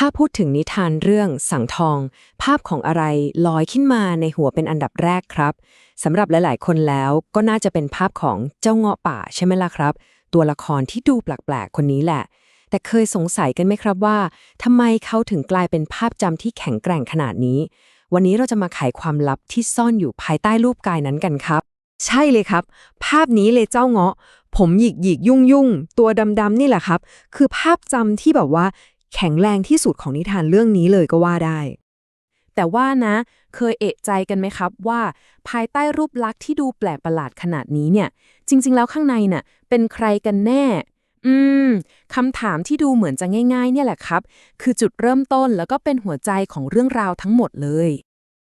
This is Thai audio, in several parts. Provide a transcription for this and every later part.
ถ้าพูดถึงนิทานเรื่องสังทอง ภาพของอะไรลอยขึ้นมาในหัวเป็นอันดับแรกครับสำหรับหลาย ๆ คนแล้วก็น่าจะเป็นภาพของเจ้าเงาะป่าใช่ไหมล่ะครับ ตัวละครที่ดูแปลก ๆ คนนี้แหละ แต่เคยสงสัยกันไหมครับว่าทำไมเขาถึงกลายเป็นภาพจำที่แข็งแกร่งขนาดนี้ วันนี้เราจะมาไขความลับที่ซ่อนอยู่ภายใต้รูปกายนั้นกันครับ ใช่เลยครับ ภาพนี้เลยเจ้าเงาะ ผมหยิกหยิกยุ่งยุ่งตัวดำๆนี่แหละครับ คือภาพจำที่แบบว่า แข็งแรงที่สุดของนิทานเรื่องนี้เลยก็ว่าได้ แต่ว่านะ เคยเอะใจกันไหมครับว่า ภายใต้รูปลักษณ์ที่ดูแปลกประหลาดขนาดนี้เนี่ย จริง ๆ แล้วข้างในน่ะ เป็นใครกันแน่ อืมคำถามที่ดูเหมือนจะง่าย ๆ เนี่ยแหละครับ คือจุดเริ่มต้นแล้วก็เป็นหัวใจของเรื่องราวทั้งหมดเลย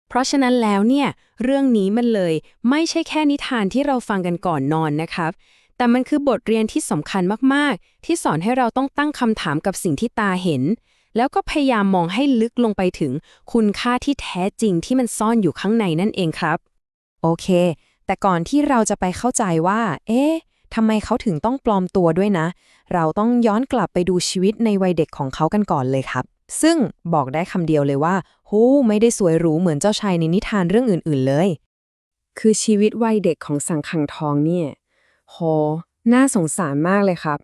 เพราะฉะนั้นแล้วเนี่ย เรื่องนี้มันเลยไม่ใช่แค่นิทานที่เราฟังกันก่อนนอนนะครับ แต่มันคือบทเรียนที่สำคัญมากๆ ที่สอนให้เราต้องตั้งคำถามกับสิ่งที่ตาเห็น แล้วก็พยายามมองให้ลึกลงไปถึงคุณค่าที่แท้จริงที่มันซ่อนอยู่ข้างในนั่นเองครับ โอเค แต่ก่อนที่เราจะไปเข้าใจว่า เอ๊ะทำไมเขาถึงต้องปลอมตัวด้วยนะ เราต้องย้อนกลับไปดูชีวิตในวัยเด็กของเขากันก่อนเลยครับ ซึ่งบอกได้คำเดียวเลยว่าโหไม่ได้สวยหรูเหมือนเจ้าชายในนิทานเรื่องอื่น ๆเลย คือชีวิตวัยเด็กของสังขังทองเนี่ย โห น่าสงสารมากเลยครับ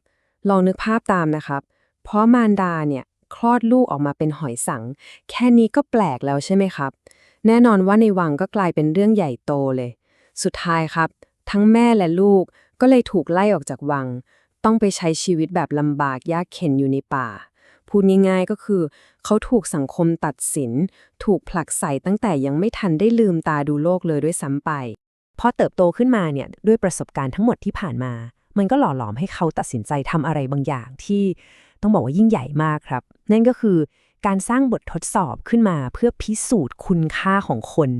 ลองนึกภาพตามนะครับ เพราะมารดาเนี่ย คลอดลูกออกมาเป็นหอยสัง แค่นี้ก็แปลกแล้วใช่ไหมครับ แน่นอนว่าในวังก็กลายเป็นเรื่องใหญ่โตเลย สุดท้ายครับ ทั้งแม่และลูกก็เลยถูกไล่ออกจากวัง ต้องไปใช้ชีวิตแบบลำบากยากเข็นอยู่ในป่า พูดง่ายๆก็คือ เขาถูกสังคมตัดสิน ถูกผลักใส่ตั้งแต่ยังไม่ทันได้ลืมตาดูโลกเลยด้วยซ้ำไป พอเติบโตขึ้นมาเนี่ยด้วยประสบการณ์ทั้งหมดที่ผ่านมา มันก็หล่อหลอมให้เขาตัดสินใจทำอะไรบางอย่างที่ต้องบอกว่ายิ่งใหญ่มากครับ นั่นก็คือการสร้างบททดสอบขึ้นมาเพื่อพิสูจน์คุณค่าของคน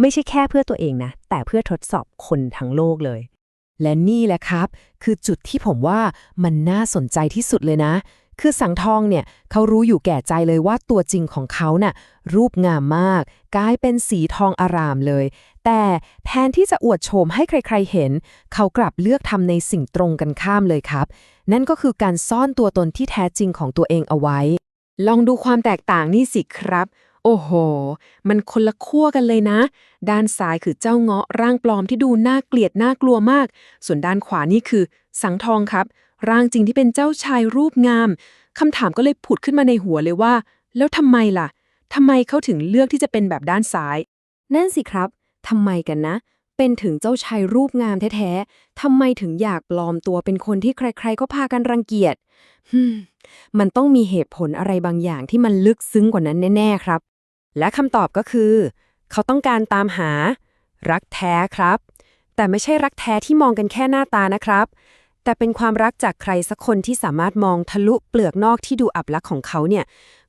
ไม่ใช่แค่เพื่อตัวเองนะ แต่เพื่อทดสอบคนทั้งโลกเลย และนี่แหละครับ คือจุดที่ผมว่ามันน่าสนใจที่สุดเลยนะ คือสังทองเนี่ยเขารู้อยู่แก่ใจเลยว่าตัวจริงของเขาน่ะรูปงามมาก กลายเป็นสีทองอารามเลย แต่แทนที่จะอวดโฉมให้ใครๆเห็น เขากลับเลือกทำในสิ่งตรงกันข้ามเลยครับ นั่นก็คือการซ่อนตัวตนที่แท้จริงของตัวเองเอาไว้ ลองดูความแตกต่างนี่สิครับ โอ้โห มันคนละขั้วกันเลยนะ ด้านซ้ายคือเจ้าเงาะร่างปลอมที่ดูน่าเกลียดน่ากลัวมาก ส่วนด้านขวานี่คือ สังทองครับ ร่างจริงที่เป็นเจ้าชายรูปงามคำถามก็เลยผุดขึ้นมาในหัวเลยว่า แล้วทำไมล่ะทำไมเขาถึงเลือกที่จะเป็นแบบด้านซ้าย นั่นสิครับทำไมกันนะ เป็นถึงเจ้าชายรูปงามแท้ๆทำไมถึงอยากปลอมตัวเป็นคนที่ใคร ๆ ก็พากันรังเกียจมมันต้องมีเหตุผลอะไรบางอย่างที่มันลึกซึ้งกว่านั้นแน่ ๆ ครับ และคำตอบก็คือ เขาต้องการตามหา รักแท้ครับ แต่ไม่ใช่รักแท้ที่มองกันแค่หน้าตานะครับ แต่เป็นความรักจากใครสักคนที่สามารถมองทะลุเปลือกนอกที่ดูอับลักษณ์ของเขาเนี่ย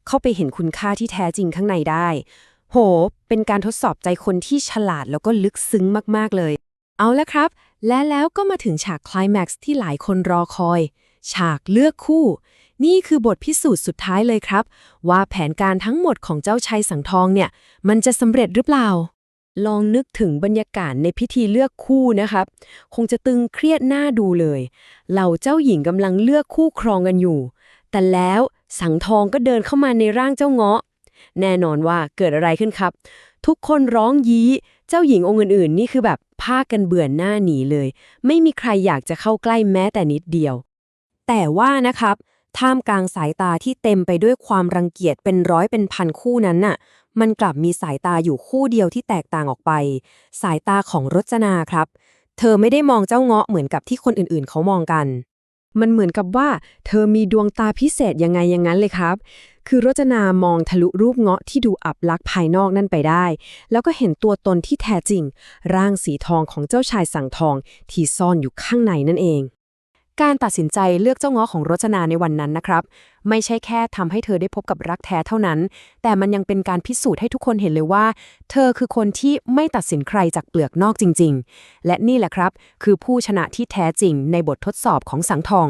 เข้าไปเห็นคุณค่าที่แท้จริงข้างในได้ โห เป็นการทดสอบใจคนที่ฉลาดแล้วก็ลึกซึ้งมากๆเลย เอาละครับ และแล้วก็มาถึงฉากคลายแม็กซ์ที่หลายคนรอคอย ฉากเลือกคู่ นี่คือบทพิสูจน์สุดท้ายเลยครับ ว่าแผนการทั้งหมดของเจ้าชายสังทองเนี่ย มันจะสำเร็จหรือเปล่า ลองนึกถึงบรรยากาศในพิธีเลือกคู่นะครับ คงจะตึงเครียดหน้าดูเลย เหล่าเจ้าหญิงกำลังเลือกคู่ครองกันอยู่ แต่แล้วสังทองก็เดินเข้ามาในร่างเจ้าเงาะ แน่นอนว่าเกิดอะไรขึ้นครับ ทุกคนร้องยี้ เจ้าหญิงองค์อื่นๆ นี่คือแบบพากันเบื่อหน้าหนีเลย ไม่มีใครอยากจะเข้าใกล้แม้แต่นิดเดียว แต่ว่านะครับ ท่ามกลางสายตาที่เต็มไปด้วยความรังเกียจเป็นร้อยเป็นพันคู่นั้นน่ะ มันกลับมีสายตาอยู่คู่เดียวที่แตกต่างออกไป สายตาของรจนาครับ เธอไม่ได้มองเจ้าเงาะเหมือนกับที่คนอื่นๆ เขามองกัน มันเหมือนกับว่า เธอมีดวงตาพิเศษยังไงอย่างนั้นเลยครับ คือรจนามองทะลุรูปเงาะที่ดูอับลักษ์ภายนอกนั่นไปได้ แล้วก็เห็นตัวตนที่แท้จริง ร่างสีทองของเจ้าชายสังทองที่ซ่อนอยู่ข้างในนั่นเอง การตัดสินใจเลือกเจ้าเงาะของรจนาในวันนั้นนะครับ ไม่ใช่แค่ทำให้เธอได้พบกับรักแท้เท่านั้น แต่มันยังเป็นการพิสูจน์ให้ทุกคนเห็นเลยว่า เธอคือคนที่ไม่ตัดสินใครจากเปลือกนอกจริง ๆ และนี่แหละครับ คือผู้ชนะที่แท้จริงในบททดสอบของสังทอง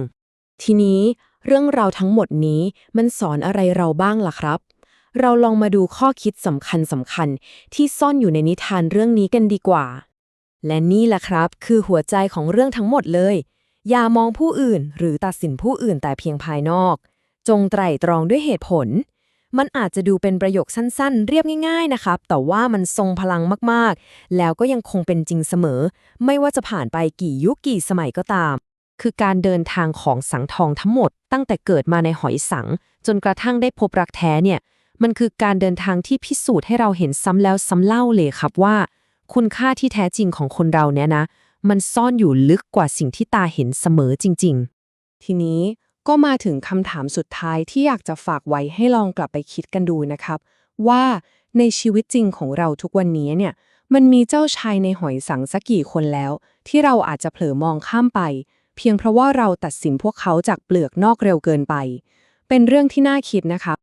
ทีนี้เรื่องราวทั้งหมดนี้มันสอนอะไรเราบ้างล่ะครับ เราลองมาดูข้อคิดสำคัญสำคัญที่ซ่อนอยู่ในนิทานเรื่องนี้กันดีกว่า และนี่แหละครับ คือหัวใจของเรื่องทั้งหมดเลย อย่ามองผู้อื่นหรือตัดสินผู้อื่นแต่เพียงภายนอก จงไตร่ตรองด้วยเหตุผล มันอาจจะดูเป็นประโยคสั้นๆ เรียบง่ายๆนะครับ แต่ว่ามันทรงพลังมากๆ แล้วก็ยังคงเป็นจริงเสมอ ไม่ว่าจะผ่านไปกี่ยุคกี่สมัยก็ตาม คือการเดินทางของสังทองทั้งหมด ตั้งแต่เกิดมาในหอยสัง จนกระทั่งได้พบรักแท้เนี่ย มันคือการเดินทางที่พิสูจน์ให้เราเห็นซ้ำแล้วซ้ำเล่าเลยครับว่า คุณค่าที่แท้จริงของคนเราเนี่ยนะ มันซ่อนอยู่ลึกกว่าสิ่งที่ตาเห็นเสมอจริง ๆ ทีนี้ก็มาถึงคำถามสุดท้ายที่อยากจะฝากไว้ให้ลองกลับไปคิดกันดูนะครับ ว่าในชีวิตจริงของเราทุกวันนี้เนี่ยมันมีเจ้าชายในหอยสังสักกี่คนแล้ว ที่เราอาจจะเผลอมองข้ามไป เพียงเพราะว่าเราตัดสินพวกเขาจากเปลือกนอกเร็วเกินไป เป็นเรื่องที่น่าคิดนะคะ